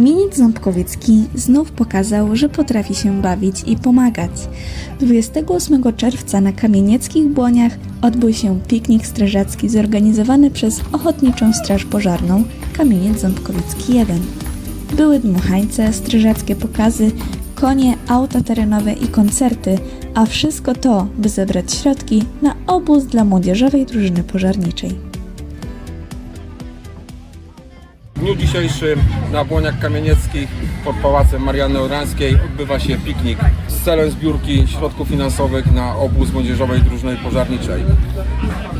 Kamieniec Ząbkowiecki znów pokazał, że potrafi się bawić i pomagać. 28 czerwca na kamienieckich błoniach odbył się piknik strażacki zorganizowany przez Ochotniczą Straż Pożarną Kamieniec Ząbkowiecki 1. Były dmuchańce, strażackie pokazy, konie, auta terenowe i koncerty, a wszystko to, by zebrać środki na obóz dla młodzieżowej drużyny pożarniczej. W dniu dzisiejszym na Błoniach Kamienieckich pod Pałacem Marianny Orańskiej odbywa się piknik z celem zbiórki środków finansowych na obóz młodzieżowej drużyny pożarniczej.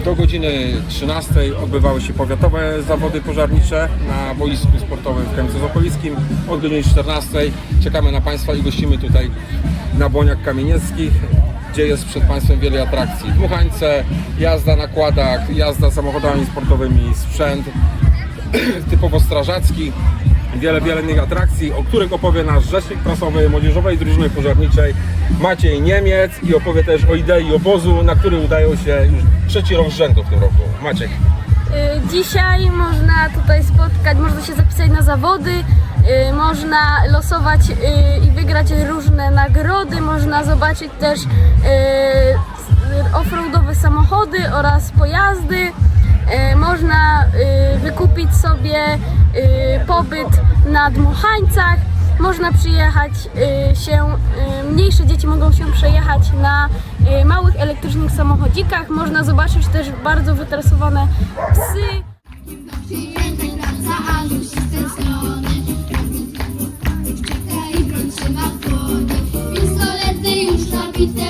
Do godziny 13 odbywały się powiatowe zawody pożarnicze na boisku sportowym w Kamieńcu Zopolickim. Od godziny 14 czekamy na Państwa i gościmy tutaj na Błoniach Kamienieckich, gdzie jest przed Państwem wiele atrakcji. Dmuchańce, jazda na kładach, jazda samochodami sportowymi, sprzęt, typowo strażacki, wiele, wiele innych atrakcji, o których opowie nasz rzecznik prasowy Młodzieżowej Drużyny Pożarniczej Maciej Niemiec i opowie też o idei obozu, na który udają się już trzeci rok rzędu w tym roku. Maciek. Y, Dzisiaj można tutaj spotkać, można się zapisać na zawody, y, można losować y, i wygrać różne nagrody, można zobaczyć też offroadowe samochody oraz pojazdy. Y, Można y, wykupić sobie y, pobyt na dmuchańcach. Można przyjechać się, mniejsze dzieci mogą się przejechać na małych elektrycznych samochodzikach. Można zobaczyć też bardzo wytresowane psy. Przyjęty wraca, a już jestem strony Czeka i broń już